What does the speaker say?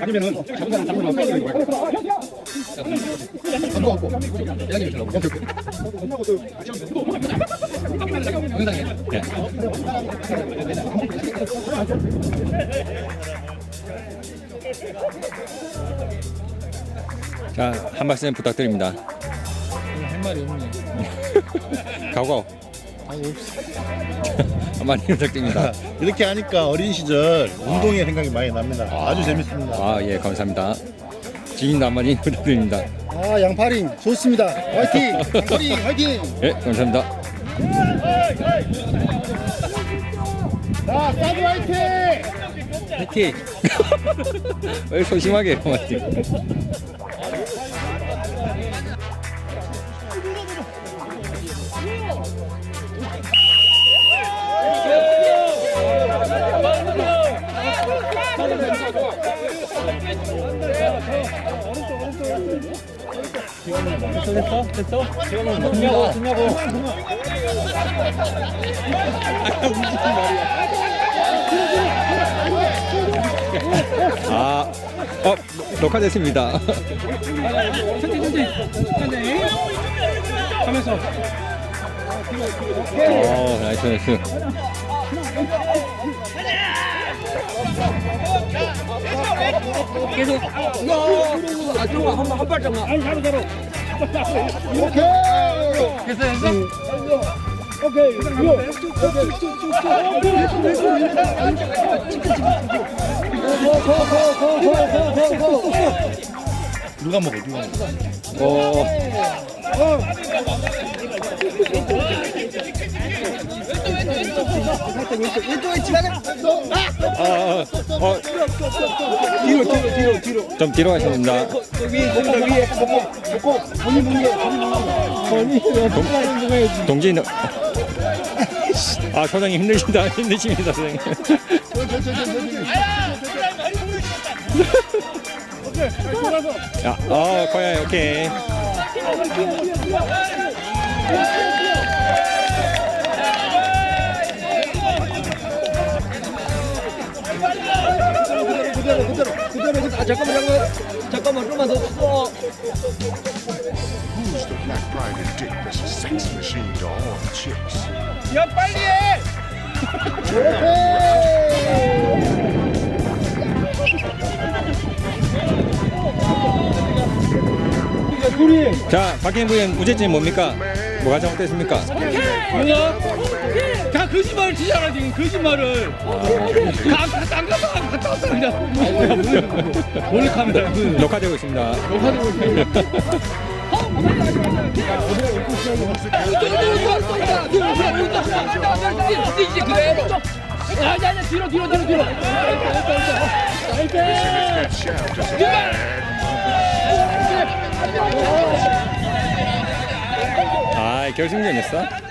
아니면은 빼는 거야. 오케이 오케이. 자, 한 말씀 부탁드립니다. 할 말이 없네. 가고. 아. 한 말씀 부탁드립니다. 이렇게 하니까 어린 시절 운동의 생각이 많이 납니다. 아 주 재밌습니다. 아, 예, 감사합니다. 지인도 한 말씀 부탁드립니다. 아, 양파링 좋습니다. 화이팅! 양파링 화이팅! 예, 감사합니다. 자, 사드 화이팅! 화이팅! 왜 소심하게 화이팅? 됐어? 됐어? 됐냐고? 됐냐고? 아, 어, 녹화됐습니다. 천천히 천천히. 하면서 어, 나이스, 나이스. 계속. 야, 아 들어가 한번 한 발짝만. 아니 바로 바로. 오케이! 됐어 됐어? 먹어, 누가 먹어. 어, 아, 아, 어, 뒤로, 뒤로, 뒤로, 뒤로. 좀 뒤로 가십니다. 위에, 거기다 위에. 먹고, 먹고, 본인 거, 본인 거. 동지, 너- 아, 소장님 힘드신다, 힘드십니다, 소장님. 야, 어, 거야, 오케이. 잠깐만 잠깐만 잠깐만 좀만 더 써. Who's the black bride and dick that's a sex machine to all chicks? 야 빨리 해. 자, 박현 부인 무죄점이 뭡니까? 뭐가 잘못됐습니까? 뭐야? 다 거짓말을 치잖아 지금 거짓말을. 가 몰래 카메라. 녹화되고 있습니다. 이제 그대로. 아니 아니 뒤로 뒤로 뒤로 뒤로. 아, 결승전이었어?